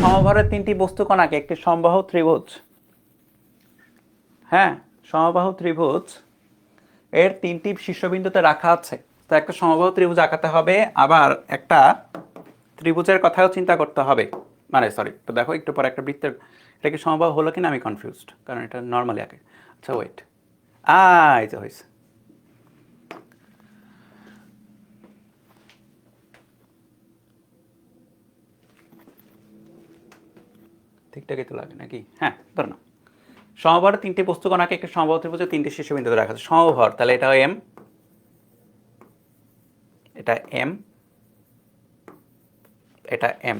সমবারের তিনটি বস্তু কণাকে, একটি সমবাহু ত্রিভুজ। হ্যাঁ সমবাহু ত্রিভুজ, এর তিনটি শীর্ষবিন্দুতে রাখা আছে। তো একটা সমবাহু ত্রিভুজ আঁকাতে হবে, আবার একটা ত্রিভুজের কথাও চিন্তা করতে হবে। মানে সরি তো দেখো একটু পরে একটা বৃত্তের, এটা কি সমবাহু হলো কিনা? আমি কনফিউজড কারণ এটা নর্মালি আঁকে। আচ্ছা ওয়েট আ এই যে হয়েছে। ঠিকঠাকই তো লাগে নাকি? হ্যাঁ ধর না সমভর তিনটি বস্তু কণাকে একটা সমবাহু ত্রিভুজে তিনটি শীর্ষবিন্দুতে রাখা আছে। সমভর, তাহলে এটা এম এটা এম এটা এম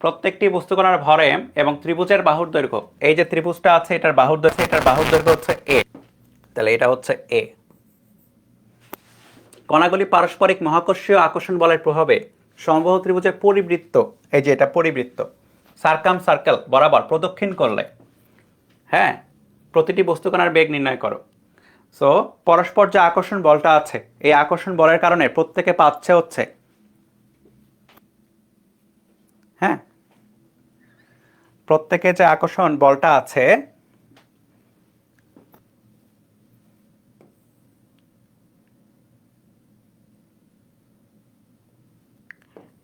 প্রত্যেকটি বস্তু কণার ভর এম এবং ত্রিভুজের বাহুর দৈর্ঘ্য। এই যে ত্রিভুজটা আছে, এটার বাহুর দৈর্ঘ্য, এটার বাহুর দৈর্ঘ্য হচ্ছে এ তাহলে এটা হচ্ছে এ কণাগুলি পারস্পরিক মহাকর্ষীয় আকর্ষণ বলের প্রভাবে সমবাহু ত্রিভুজের পরিবৃত্ত, এই যে এটা পরিবৃত্ত সার্কাম সার্কেল বরাবর প্রদক্ষিণ করলে হ্যাঁ প্রতিটি বস্তুকণার বেগ নির্ণয় করো। সো পরস্পর যে আকর্ষণ বলটা আছে, এই আকর্ষণ বলের কারণে প্রত্যেকে পাচ্ছে হচ্ছে হ্যাঁ প্রত্যেকে যে আকর্ষণ বলটা আছে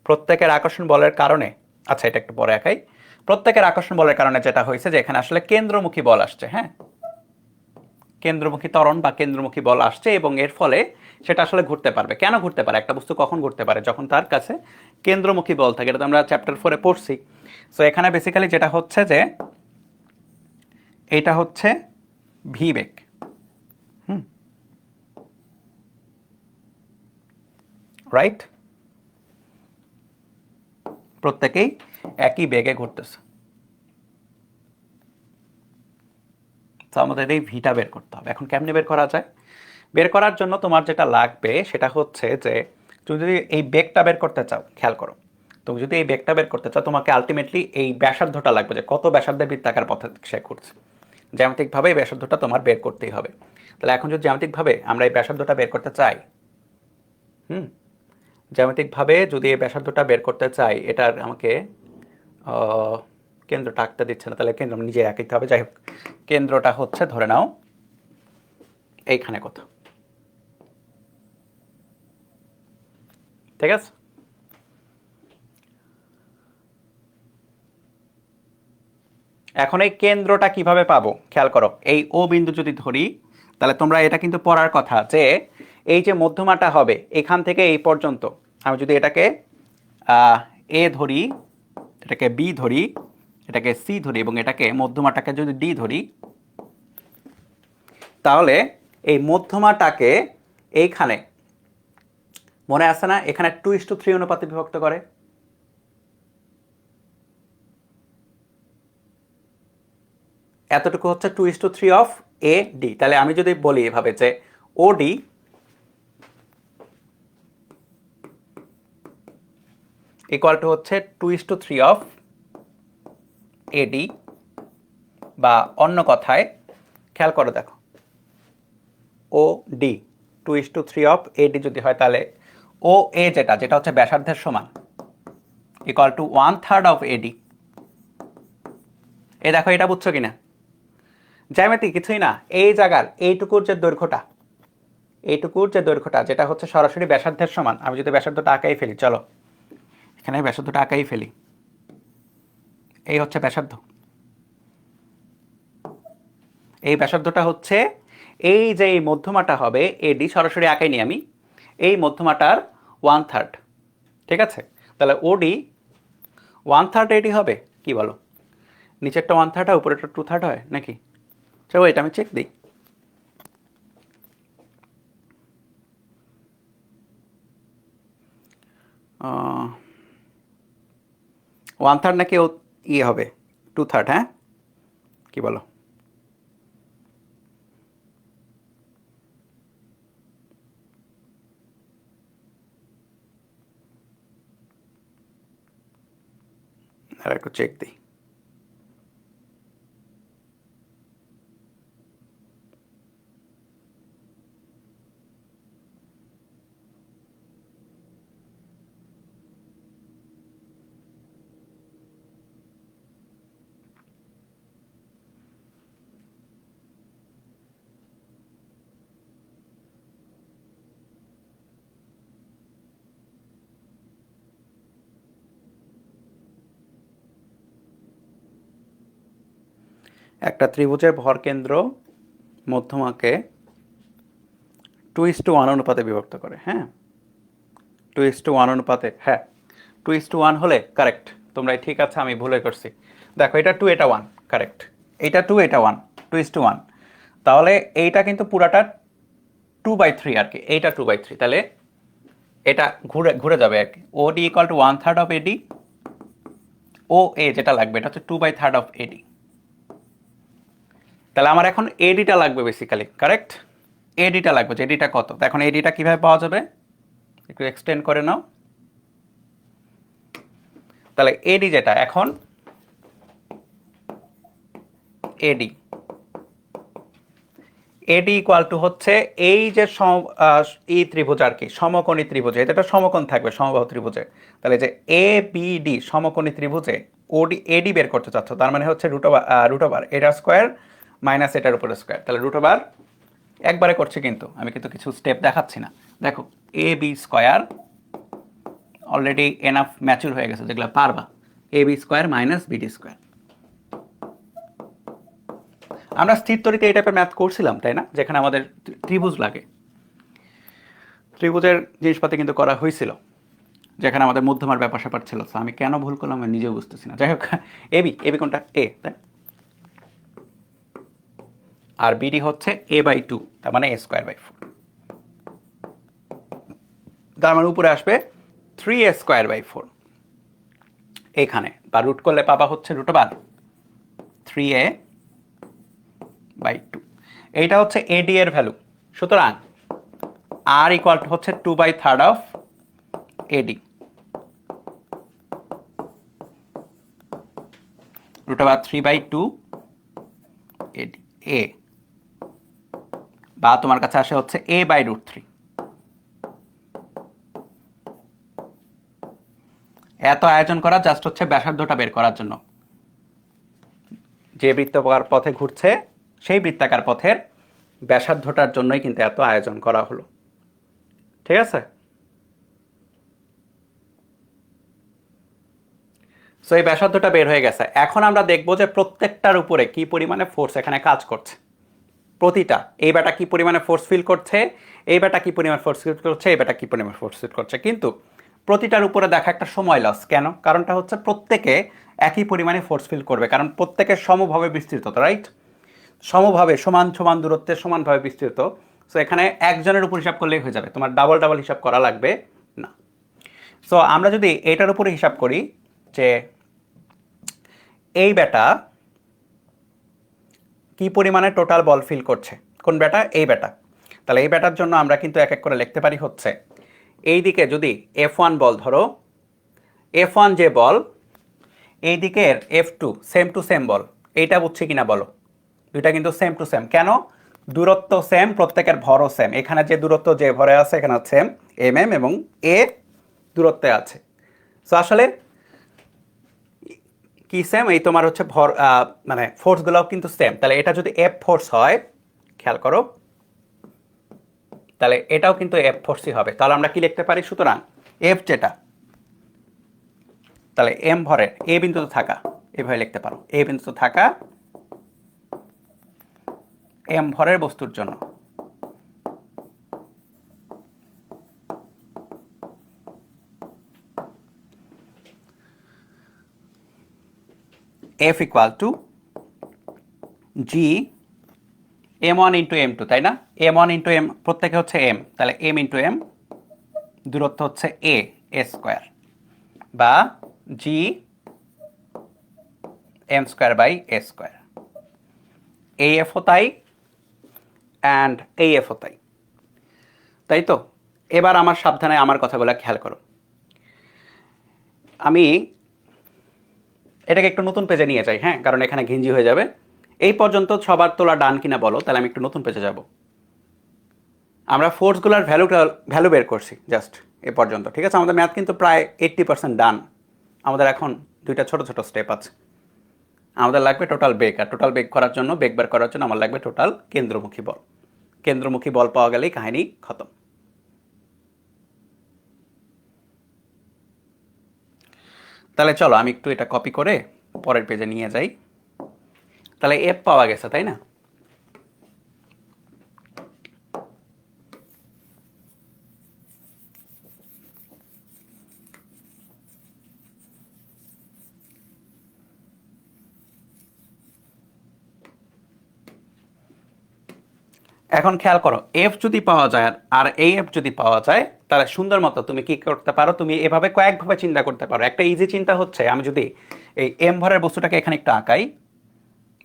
প্রত্যেকের আকর্ষণ বলের কারণে আচ্ছা এটা একটু পরে একাই প্রত্যেকের আকর্ষণ বলের কারণে যেটা হয়েছে যে এখানে আসলে কেন্দ্রমুখী বল আসছে হ্যাঁ? কেন্দ্রমুখী ত্বরণ বা কেন্দ্রমুখী বল আসছে এবং এর ফলে সেটা আসলে ঘুরতে পারবে। কেন ঘুরতে পারে? একটা বস্তু কখন ঘুরতে পারে? যখন তার কাছে কেন্দ্রমুখী বল থাকে, এটা তো আমরা চ্যাপ্টার ফোরে পড়ছি। সো এখানে বেসিক্যালি যেটা হচ্ছে যে, এটা হচ্ছে ভি বেগ হুম? রাইট প্রত্যেকেই একই বেগে ঘুরতেছে। তো আমাদের এই ভিটা বের করতে হবে। এখন কেমনে বের করা যায়? বের করার জন্য তোমার যেটা লাগবে সেটা হচ্ছে যে, তুমি যদি এই বেগটা বের করতে চাও, খেয়াল করো, তুমি যদি এই বেগটা বের করতে চাও, তোমাকে আলটিমেটলি এই ব্যাসার্ধটা লাগবে যে কত ব্যাসার্ধের বৃত্তাকার পথে সে ঘুরছে। জ্যামিতিকভাবে এই ব্যাসার্ধটা তোমার বের করতেই হবে। তাহলে এখন যদি জ্যামিতিকভাবে আমরা এই ব্যাসার্ধটা বের করতে চাই, হুম জ্যামিতিকভাবে যদি এই ব্যাসার্ধটা বের করতে চাই, এটার আমাকে কেন্দ্রটা আঁকতে দিচ্ছে না, তাহলে কেন্দ্র নিজে আঁকিতে হবে। যাই হোক, কেন্দ্রটা হচ্ছে, ধরে নাও, এইখানে কোথাও। ঠিক আছে? এখন এই কেন্দ্রটা কীভাবে পাবো? খেয়াল করো, এই ও বিন্দু যদি ধরি, তাহলে তোমরা এটা কিন্তু পড়ার কথা যে, এই যে মধ্যমাটা হবে, এখান থেকে এই পর্যন্ত আমি যদি এটাকে এ ধরি, এটাকে বি ধরি, এটাকে সি ধরি এবং এটাকে মধ্যমাটাকে যদি ডি ধরি, তাহলে এই মধ্যমাটাকে এইখানে, মনে আছে না? এখানে টু ইস টু থ্রি অনুপাতে বিভক্ত করে। এতটুকু হচ্ছে two is to three of A D তাহলে আমি যদি বলি এভাবে যে ও ডি ইকুয়াল টু হচ্ছে two is to three of A D বা অন্য কথায় খেয়াল করে দেখো। O D two is to three of A D যদি হয় তাহলে ও এ যেটা যেটা হচ্ছে ব্যাসার্ধের সমান equal to one third of A D এ দেখো, এটা বুঝছ কিনা? জ্যামিতি, কিছুই না, এই জায়গার, এইটুকুর যে দৈর্ঘ্যটা, এইটুকুর যে দৈর্ঘ্যটা, যেটা হচ্ছে সরাসরি ব্যাসার্ধের সমান, আমি যদি ব্যাসার্ধটা আঁকাই ফেলি, চলো। এখানে ব্যাসার্ধটা আঁকাই ফেলি। এই হচ্ছে ব্যাসার্ধ। এই ব্যাসার্ধটা হচ্ছে, এই যে এই মধ্যমাটা হবে এডি সরাসরি আঁকাই নি আমি, এই মধ্যমাটার ওয়ান থার্ড ঠিক আছে? তাহলে ওডি ওয়ান থার্ড এডি হবে? কি বলো? নিচেরটা ওয়ান থার্ড হয়, উপরেরটা টু থার্ড হয়, নাকি? চলো এটা আমি চেক দিই। ওয়ান থার্ড নাকি ও ইয়ে হবে। টু থার্ড হ্যাঁ? কি বলো? আর একটু চেক দিই। একটা ত্রিভুজের ভর কেন্দ্র মধ্যমাকে টু ইস টু ওয়ান অনুপাতে বিভক্ত করে হ্যাঁ? টু ইস টু ওয়ান অনুপাতে হ্যাঁ। টু ইস টু ওয়ান হলে, কারেক্ট। তোমরা ঠিক আছে, আমি ভুলে করছি। দেখো, এটা টু, এটা ওয়ান, কারেক্ট। এটা টু, এটা one, two is to one. তাহলে এইটা কিন্তু পুরাটা টু বাই থ্রি আর কি, এইটা টু বাই থ্রি। তাহলে এটা ঘুরে ঘুরে যাবে আর কি। O D equal to one third of AD O A যেটা লাগবে, এটা হচ্ছে two by third of AD তাহলে আমার এখন এডিটা লাগবে বেসিক্যালি কারেক্ট এডিটা লাগবে, যে এডিটা কত? তো এখন এডিটা কীভাবে পাওয়া যাবে? একটু এক্সটেন্ড করে নাও। তাহলে এডি যেটা, এখন এডি এডি ইকুয়াল টু হচ্ছে এই যে এই ত্রিভুজ আর কি, সমকোণী ত্রিভুজে এটা সমকোণ থাকবে, সমবাহু ত্রিভুজে। তাহলে যে এ বি ডি সমকোণী ত্রিভুজে ওডি এডি বের করতে চাচ্ছ, তার মানে হচ্ছে রুট ওভার রুট ওভার এটা স্কোয়ার মাইনাস এটার উপরে স্কোয়ার তাহলে রুট ওভার একবারে করছে কিন্তু। আমি কিন্তু কিছু স্টেপ দেখাচ্ছি না। দেখো A B square already enough mature হয়ে গেছে, যেগুলো পারবা। A B square minus BD square আমরা স্থির তরিতে এই টাইপের ম্যাথ করছিলাম, তাই না? যেখানে আমাদের ত্রি- ত্রিভুজ লাগে। ত্রিভুজের জিনিসপাতি কিন্তু করা হয়েছিল, যেখানে আমাদের মধ্যমার ব্যাপার স্যাপার ছিল আমি কেন ভুল করলাম আমি নিজেও বুঝতেছি না। যাই হোক এবি এবি কোনটা? এ তাই আর বিডি হচ্ছে এ বাই টু তার মানে এ স্কোয়ার বাই ফোর তার মানে উপরে আসবে three A square by four এখানে বা রুট করলে পাবা হচ্ছে রুট বার থ্রি এ বাই টু এইটা হচ্ছে এডি এর ভ্যালু সুতরাং আর ইকুয়াল টু হচ্ছে two by third of AD root over three by two AD এ বা তোমার কাছে আসে হচ্ছে এ বাই রুট থ্রি এত আয়োজন করা জাস্ট হচ্ছে ব্যাসার্ধটা বের করার জন্য। যে বৃত্তাকার পথে ঘুরছে, সেই বৃত্তাকার পথের ব্যাসার্ধটার জন্যই কিন্তু এত আয়োজন করা হলো। ঠিক আছে? সো এই ব্যাসার্ধটা বের হয়ে গেছে। এখন আমরা দেখব যে প্রত্যেকটার উপরে কি পরিমাণে ফোর্স এখানে কাজ করছে। প্রতিটা, এই ব্যাটা কি পরিমাণে ফোর্স ফিল করছে? এই ব্যাটা কি পরিমাণ ফোর্স ফিল করছে? এই ব্যাটা কী পরিমাণ ফোর্স ফিল করছে? কিন্তু প্রতিটার উপরে দেখা একটা সময় লস কেন? কারণটা হচ্ছে প্রত্যেকে একই পরিমাণে ফোর্স ফিল করবে। কারণ প্রত্যেকের সমভাবে বিস্তৃত রাইট সমভাবে, সমান সমান দূরত্বে সমানভাবে বিস্তৃত। সো এখানে একজনের উপর হিসাব করলেই হয়ে যাবে। তোমার ডাবল ডাবল হিসাব করা লাগবে না। সো আমরা যদি এটার উপরে হিসাব করি যে এই ব্যাটা কি পরিমাণে টোটাল বল ফিল করছে? কোন ব্যাটা? এই ব্যাটা। তাহলে এই ব্যাটার জন্য আমরা কিন্তু এক এক করে লিখতে পারি হচ্ছে এই দিকে যদি এফ ওয়ান বল ধরো এফ ওয়ান যে বল এই দিকের F two same to same বল এইটা বুঝছে কিনা বলো? দুইটা কিন্তু সেম টু সেম কেন? দূরত্ব সেম প্রত্যেকের ভরও সেম এখানে যে দূরত্ব যে ভরে আছে, এখানে সেম এম এম এবং এ দূরত্বে আছে। সো আসলে কি সেম এই তোমার হচ্ছে ভর মানে ফোর্সগুলোও কিন্তু সেম তাহলে এটা যদি এফ ফোর্স হয়, খেয়াল করো, তাহলে এটাও কিন্তু এফ ফোর্সই হবে। তাহলে আমরা কি লিখতে পারি? সুতরাং এফ যেটা, তাহলে এম ভরের এ বিন্দুতে থাকা, এভাবে লিখতে পারো। এ বিন্দুতে থাকা এম ভরের বস্তুর জন্য। F equal to G M one into M two তাই না? এম ওয়ান ইন্টু এম প্রত্যেকে হচ্ছে এম তাহলে এম ইন্টু এম দূরত্ব হচ্ছে এ এ স্কোয়ার বা G M square by A square এই এফও তাই অ্যান্ড এই এফও তাই। তাই তো? এবার আমার সাবধানে আমার কথাগুলো খেয়াল করো। আমি এটাকে একটু নতুন পেজে নিয়ে যাই হ্যাঁ? কারণ এখানে ঘিঞ্জি হয়ে যাবে। এই পর্যন্ত সবার তোলা ডান কিনা বলো, তাহলে আমি একটু নতুন পেজে যাব। আমরা ফোর্সগুলোর ভ্যালুটা ভ্যালু বের করছি জাস্ট এ পর্যন্ত, ঠিক আছে? আমাদের ম্যাথ কিন্তু প্রায় এইট্টি পার্সেন্ট ডান আমাদের এখন দুইটা ছোট ছোট স্টেপ আছে। আমাদের লাগবে টোটাল বেগ আর টোটাল বেগ করার জন্য বেগ বের করার জন্য আমার লাগবে টোটাল কেন্দ্রমুখী বল। কেন্দ্রমুখী বল পাওয়া গেলেই কাহিনী খতম। তাহলে চলো, আমি একটু এটা কপি করে পরের পেজে নিয়ে যাই। তাহলে এফ পাওয়া গেছে, তাই না? এখন খেয়াল করো এফ যদি পাওয়া যায় আর এই এফ যদি পাওয়া যায় তাহলে সুন্দর মতো তুমি কি করতে পারো? তুমি এভাবে কয়েকভাবে চিন্তা করতে পারো। একটা ইজি চিন্তা হচ্ছে, আমি যদি এই এম ভরের বস্তুটাকে এখানে একটু আঁকাই,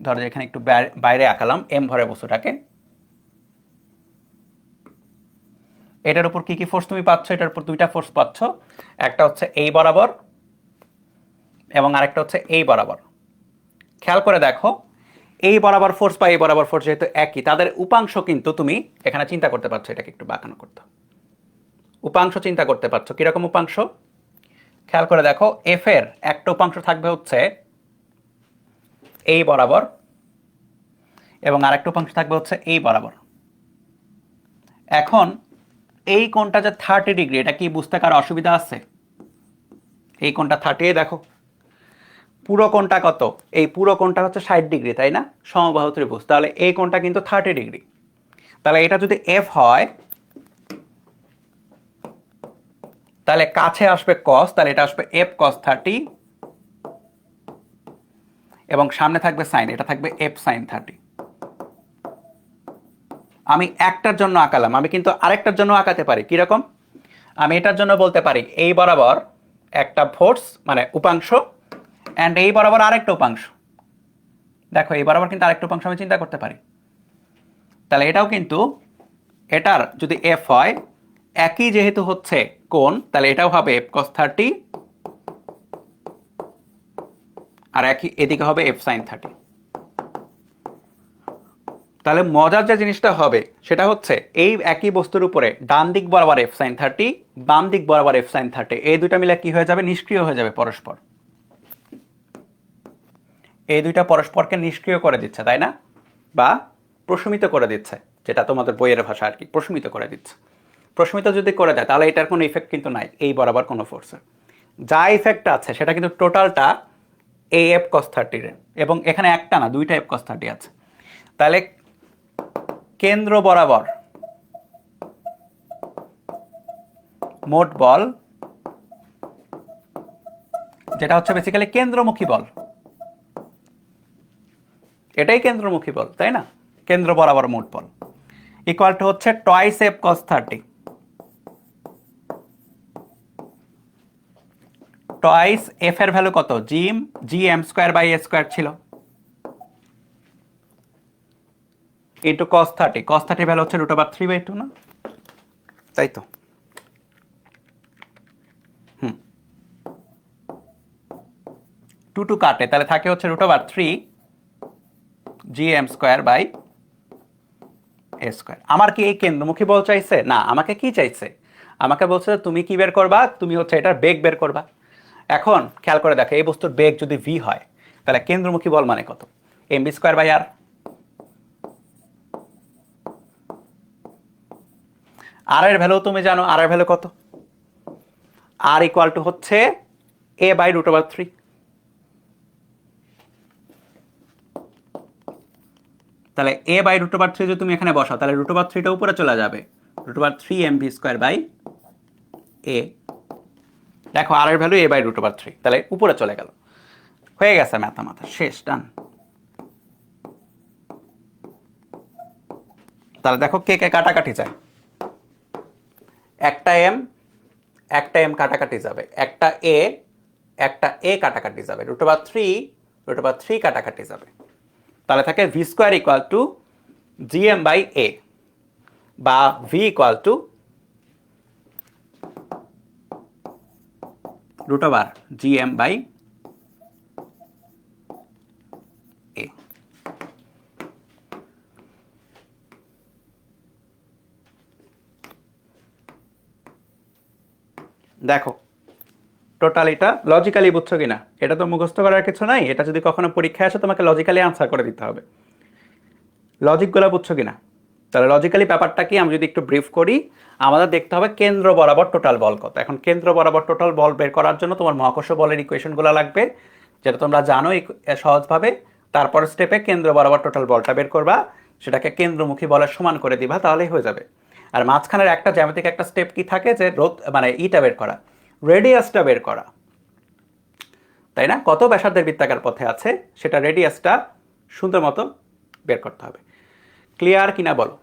ধরো এখানে একটু বাইরে- আঁকালাম এম ভরের বস্তুটাকে। এটার উপর কি কি ফোর্স তুমি পাচ্ছ? এটার উপর দুইটা ফোর্স পাচ্ছ। একটা হচ্ছে এই বরাবর এবং আরেকটা হচ্ছে এই বরাবর। খেয়াল করে দেখো এই বরাবর ফোর্স বা এই বরাবর ফোর্স যেহেতু একই, তাদের উপাংশ কিন্তু তুমি এখানে চিন্তা করতে পারছ এটাকে একটু বাঁকানো করতে। উপাংশ চিন্তা করতে পারছ। কীরকম উপাংশ? খেয়াল করে দেখো এফ এর একটা উপাংশ থাকবে হচ্ছে এই বরাবর এবং আরেকটা উপাংশ থাকবে হচ্ছে এই বরাবর। এখন এই কোণটা যে থার্টি ডিগ্রি এটা কি বুঝতে কারও অসুবিধা আছে? এই কোণটা থার্টি দেখো। পুরো কোণটা কত? এই পুরো কোণটা হচ্ছে ষাট ডিগ্রি তাই না? সমবাহু ত্রিভুজ। তাহলে এই কোণটা কিন্তু থার্টি ডিগ্রি তাহলে এটা যদি এফ হয় তাহলে কাছে আসবে কস তাহলে এটা আসবে এফ কস থার্টি এবং সামনে থাকবে সাইন এটা থাকবে এফ সাইন থার্টি আমি একটার জন্য আঁকালাম, আমি কিন্তু আরেকটার জন্য আঁকাতে পারি, কীরকম? আমি এটার জন্য বলতে পারি এই বরাবর একটা ফোর্স মানে উপাংশ অ্যান্ড এই বরাবর আরেকটা উপাংশ। দেখো এই বরাবর কিন্তু আরেকটা উপাংশ আমি চিন্তা করতে পারি। তাহলে এটাও কিন্তু, এটার যদি এফ হয়, একই যেহেতু হচ্ছে কোণ, তাহলে এটাও হবে এফ কস থার্টি আর একই, এদিকে হবে এফ সাইন থার্টি তাহলে মজার যে জিনিসটা হবে, সেটা হচ্ছে এই একই বস্তুর উপরে ডান দিক বরাবর এফ সাইন থার্টি বাম দিক বরাবর এফ সাইন থার্টি এই দুইটা মিলে কি হয়ে যাবে? নিষ্ক্রিয় হয়ে যাবে পরস্পর। এই দুইটা পরস্পরকে নিষ্ক্রিয় করে দিচ্ছে, তাই না? বা প্রশমিত করে দিচ্ছে, যেটা তোমাদের বইয়ের ভাষা আর কি, প্রশমিত করে দিচ্ছে। প্রশমিত যদি করে দেয়, তাহলে এটার কোনো ইফেক্ট কিন্তু নাই, এই বরাবর কোনো ফোর্সের যা ইফেক্ট আছে, সেটা কিন্তু টোটালটা এই এফ কস থার্টির এবং এখানে একটা না, দুইটা এফ কস থার্টি আছে। তাহলে কেন্দ্র বরাবর মোট বল, যেটা হচ্ছে বেসিক্যালি কেন্দ্রমুখী বল। এটাই কেন্দ্রমুখী বল, তাই না? কেন্দ্র বরাবর মোট বল। ইকুয়াল টু হচ্ছে twice F cos thirty twice F এর ভ্যালু কত? Gym G M square by A square ছিল। Into cos thirty cos thirty value হচ্ছে root over three by two না? তাই তো। হুম। টু টু কাটে তাহলে থাকে হচ্ছে root over three G M square by A square. আমার কি এই কেন্দ্রমুখী বল চাইছে? না আমাকে কি চাইছে? আমাকে বলছে তুমি কি বের করবা? তুমি হচ্ছে এটার বেগ বের করবা। এখন খেয়াল করে দেখো, এই বস্তুর বেগ যদি ভি হয়, তাহলে কেন্দ্রমুখী বল মানে কত? M B square by R R এর ভ্যালু তুমি জানো আর এর ভ্যালু কত? আর ইকুয়াল টু হচ্ছে A by root over three তাহলে A by root over three যদি তুমি এখানে বসাও, তাহলে রুট ওভার থ্রিটা উপরে চলে যাবে। Root over three M V square by A দেখো আর এর value A by root over three তাহলে উপরে চলে গেল। হয়ে গেছে মাথা মাথা, শেষ ডান তাহলে দেখো কে কে কাটাকাটি যায় একটা এম একটা এম কাটাকাটি যাবে। একটা এ একটা এ কাটাকাটি যাবে। Root over three root over three কাটাকাটি যাবে। তাহলে থাকে V square equal to G M by A বা V equal to over G M by A দেখো টোটাল এটা লজিক্যালি বুঝছ কিনা? এটা তো মুখস্থ করার কিছু নাই, এটা যদি কখনো পরীক্ষায় আসে, তোমাকে লজিক্যালি আনসার করে দিতে হবে। লজিকগুলো বুঝছ কিনা? তাহলে লজিক্যালি ব্যাপারটা কি? আমি যদি একটু ব্রিফ করি, আমাদের দেখতে হবে কেন্দ্র বরাবর টোটাল বল কত। এখন কেন্দ্র বরাবর টোটাল বল বের করার জন্য তোমার মহাকর্ষ বলের ইকুয়েশনগুলো লাগবে, যেটা তোমরা জানো সহজভাবে। তারপর স্টেপে কেন্দ্র বরাবর টোটাল বলটা বের করবা, সেটাকে কেন্দ্রমুখী বলের সমান করে দিবা, তাহলেই হয়ে যাবে। আর মাঝখানের একটা জ্যামিতিক একটা স্টেপ কি থাকে? যে রোদ মানে ইটা বের করা রেডিয়াসটা বের করা। তাই না? কত ব্যাসার্ধের বৃত্তাকার পথে আছে, সেটা রেডিয়াসটা সুন্দর মতো বের করতে হবে। ক্লিয়ার কিনা বলো?